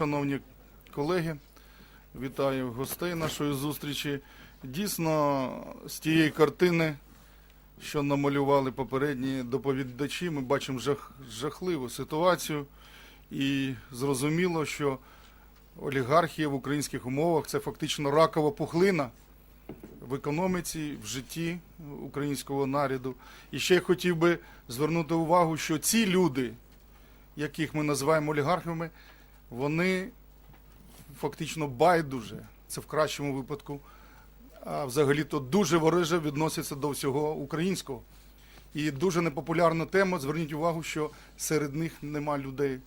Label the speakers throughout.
Speaker 1: Шановні колеги, вітаю гостей нашої зустрічі. Дійсно, з тієї картини, що намалювали попередні доповідачі, ми бачимо жах, жахливу ситуацію. І зрозуміло, що олігархія в українських умовах це фактично ракова пухлина в економіці, в житті українського наряду. І ще хотів би звернути увагу, що ці люди, яких ми називаємо олігархами, вони фактично байдуже, це в кращому випадку, а взагалі-то дуже вороже відносяться до всього українського. І дуже непопулярна тема. Зверніть увагу, що серед них нема людей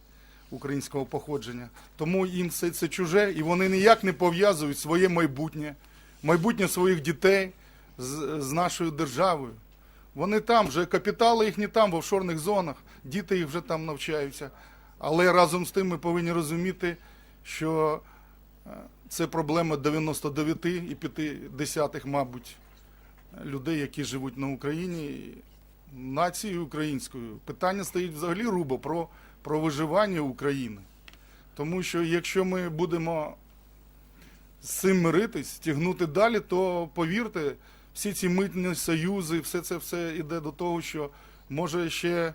Speaker 1: українського походження. Тому їм все це чуже, і вони ніяк не пов'язують своє майбутнє, майбутнє своїх дітей з, з нашою державою. Вони там, вже капітали їхні там, в офшорних зонах, діти їх вже там навчаються. Але разом з тим ми повинні розуміти, що е, це проблема 99,5, мабуть, людей, які живуть на Україні, нацією українською. Питання стоїть взагалі рубо про, про виживання України. Тому що якщо ми будемо з цим миритись, тягнути далі, то повірте, всі ці митні союзи, все це все йде до того, що може ще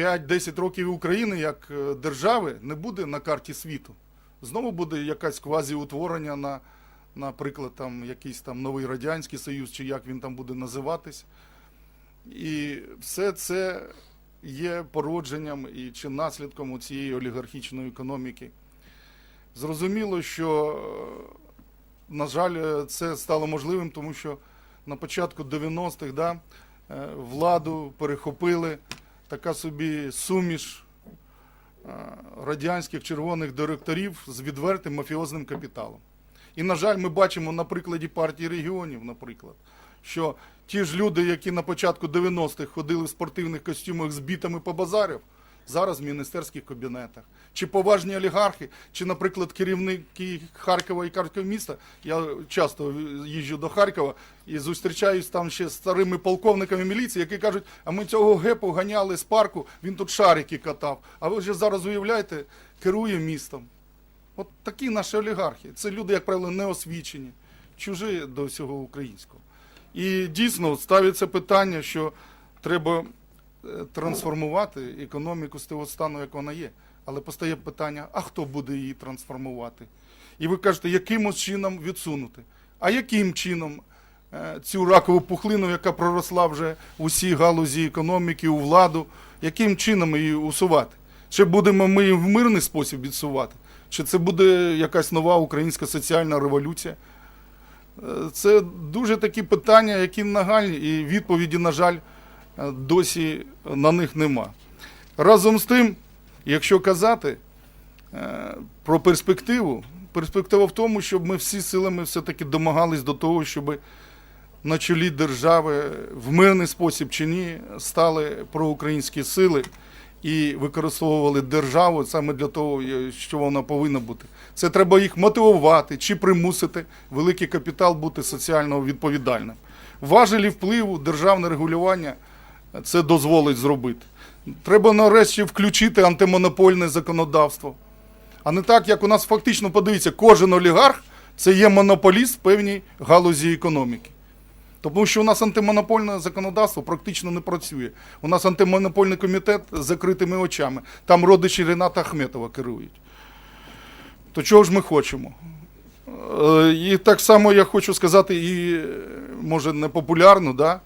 Speaker 1: 5-10 років України як е, держави не буде на карті світу. Знову буде якась квазіутворення на, наприклад, там якийсь там новий радянський союз, чи як він там буде називатись. І все це є породженням і чи наслідком цієї олігархічної економіки. Зрозуміло, що, е, на жаль, е, це стало можливим, тому що на початку 90-х да, владу перехопили така собі суміш е, радянських червоних директорів з відвертим мафіозним капіталом. І, на жаль, ми бачимо на прикладі партії регіонів, наприклад, що ті ж люди, які на початку 90-х ходили в спортивних костюмах з бітами по базарів, зараз в міністерських кабінетах. Чи поважні олігархи, чи, наприклад, керівники Харкова і Харкова міста. Я часто їжджу до Харкова і зустрічаюсь там ще з старими полковниками міліції, які кажуть, а ми цього гепу ганяли з парку, він тут шарики катав. А ви вже зараз уявляєте, керує містом. От такі наші олігархи. Це люди, як правило, неосвічені, чужі до всього українського. І дійсно ставиться питання, що треба трансформувати економіку з того стану, як вона є. Але постає питання, а хто буде її трансформувати? І ви кажете, якимось чином відсунути? А яким чином е, цю ракову пухлину, яка проросла вже у всій галузі економіки, у владу, яким чином її усувати? Чи будемо ми її в мирний спосіб відсувати? Чи це буде якась нова українська соціальна революція? Е, Це дуже такі питання, які нагальні, і відповіді, на жаль, е, досі на них нема. Разом з тим, якщо казати е, про перспективу, перспектива в тому, щоб ми всі силами все-таки домагались до того, щоб на чолі держави в мирний спосіб чи ні стали проукраїнські сили і використовували державу саме для того, е, що вона повинна бути. Це треба їх мотивувати чи примусити великий капітал бути соціально відповідальним. Важелі впливу, державне регулювання це дозволить зробити. Треба нарешті включити антимонопольне законодавство. А не так, як у нас фактично подивіться, кожен олігарх це є монополіст в певній галузі економіки. Тому що у нас антимонопольне законодавство практично не працює. У нас антимонопольний комітет з закритими очами. Там родичі Рената Ахметова керують. То чого ж ми хочемо? Е, І так само я хочу сказати, і може не популярно, да?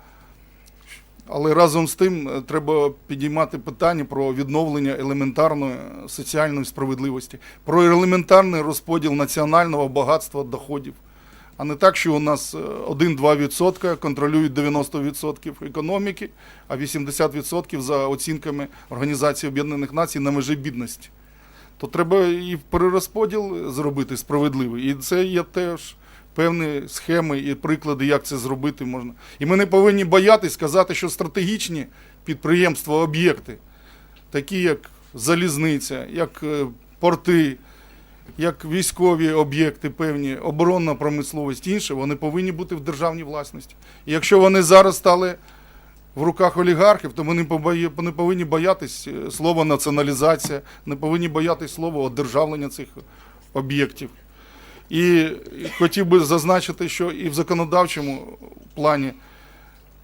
Speaker 1: Але разом з тим е, треба підіймати питання про відновлення елементарної соціальної справедливості, про елементарний розподіл національного багатства доходів. А не так, що у нас е, 1-2% контролюють 90% економіки, а 80% за оцінками Організації Об'єднаних Націй на межі бідності. То треба і перерозподіл зробити справедливий. І це є теж певні схеми і приклади, як це зробити можна. І ми не повинні боятись сказати, що стратегічні підприємства, об'єкти, такі як залізниця, як е, порти, як військові об'єкти, певні, оборонна промисловість, інше, вони повинні бути в державній власності. І якщо вони зараз стали в руках олігархів, то ми не, повинні боятись е, слова націоналізація, не повинні боятись слова одержавлення цих об'єктів. І хотів би зазначити, що і в законодавчому плані,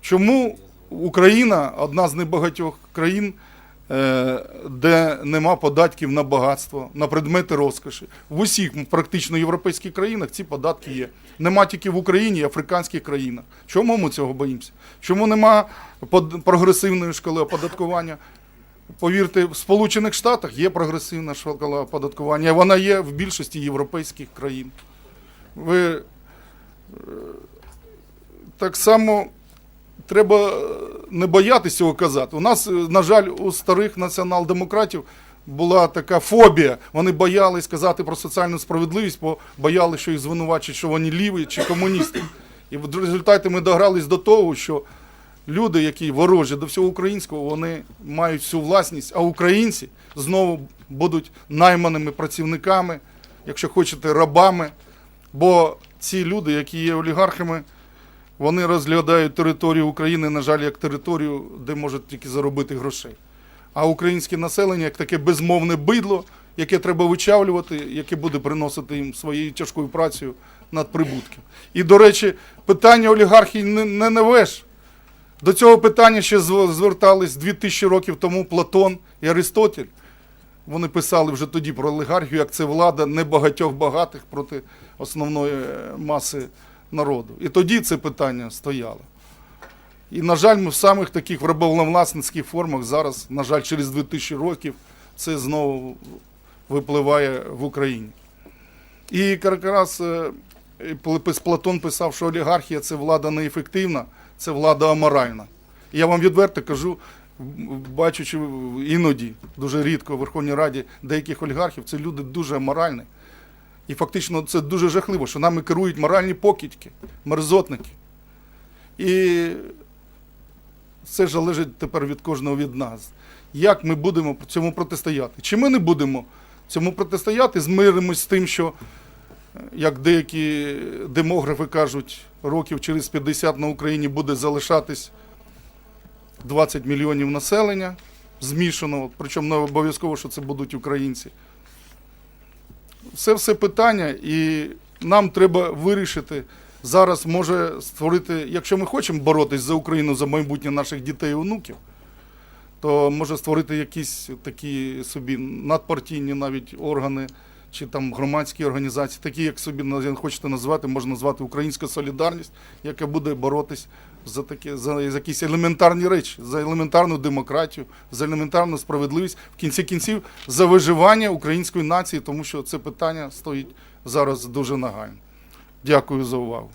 Speaker 1: чому Україна одна з небагатьох країн, е, де нема податків на багатство, на предмети розкоші. В усіх практично європейських країнах ці податки є. Нема тільки в Україні і африканських країнах. Чому ми цього боїмося? Чому нема прогресивної шкали оподаткування? Повірте, в Сполучених Штатах є прогресивна шкала оподаткування, вона є в більшості європейських країн. Ви е, так само треба не боятися цього казати. У нас, е, на жаль, у старих націонал-демократів була така фобія. Вони боялись казати про соціальну справедливість, бо боялися, що їх звинувачать, що вони ліві чи комуністи. І в результаті ми догрались до того, що люди, які ворожі до всього українського, вони мають всю власність, а українці знову будуть найманими працівниками, якщо хочете, рабами. Бо ці люди, які є олігархами, вони розглядають територію України, на жаль, як територію, де можуть тільки заробити грошей. А українське населення як таке безмовне бидло, яке треба вичавлювати, яке буде приносити їм своєю тяжкою працею надприбутки. І, до речі, питання олігархії не, не новеш. До цього питання ще звертались 2000 років тому Платон і Аристотель. Вони писали вже тоді про олігархію, як це влада небагатьох багатих проти основної е, маси народу. І тоді це питання стояло. І, на жаль, ми в самих таких рабовласницьких формах зараз, на жаль, через 2000 років це знову випливає в Україні. І якраз е, Платон писав, що олігархія це влада неефективна, це влада аморальна. І я вам відверто кажу, бачучи іноді, дуже рідко в Верховній Раді деяких олігархів, це люди дуже аморальні. І фактично це дуже жахливо, що нами керують моральні покидьки, мерзотники. І це залежить тепер від кожного від нас. Як ми будемо цьому протистояти? Чи ми не будемо цьому протистояти, змиримось з тим, що, як деякі демографи кажуть, років через 50 на Україні буде залишатись 20 мільйонів населення змішаного, причому не обов'язково, що це будуть українці. Це все питання, і нам треба вирішити зараз, може створити, якщо ми хочемо боротись за Україну, за майбутнє наших дітей і онуків, то може створити якісь такі собі надпартійні навіть органи чи там громадські організації, такі, як собі хочете назвати, можна назвати Українська Солідарність, яка буде боротись за такі за, за якісь елементарні речі, за елементарну демократію, за елементарну справедливість, в кінці кінців за виживання української нації, тому що це питання стоїть зараз дуже нагально. Дякую за увагу.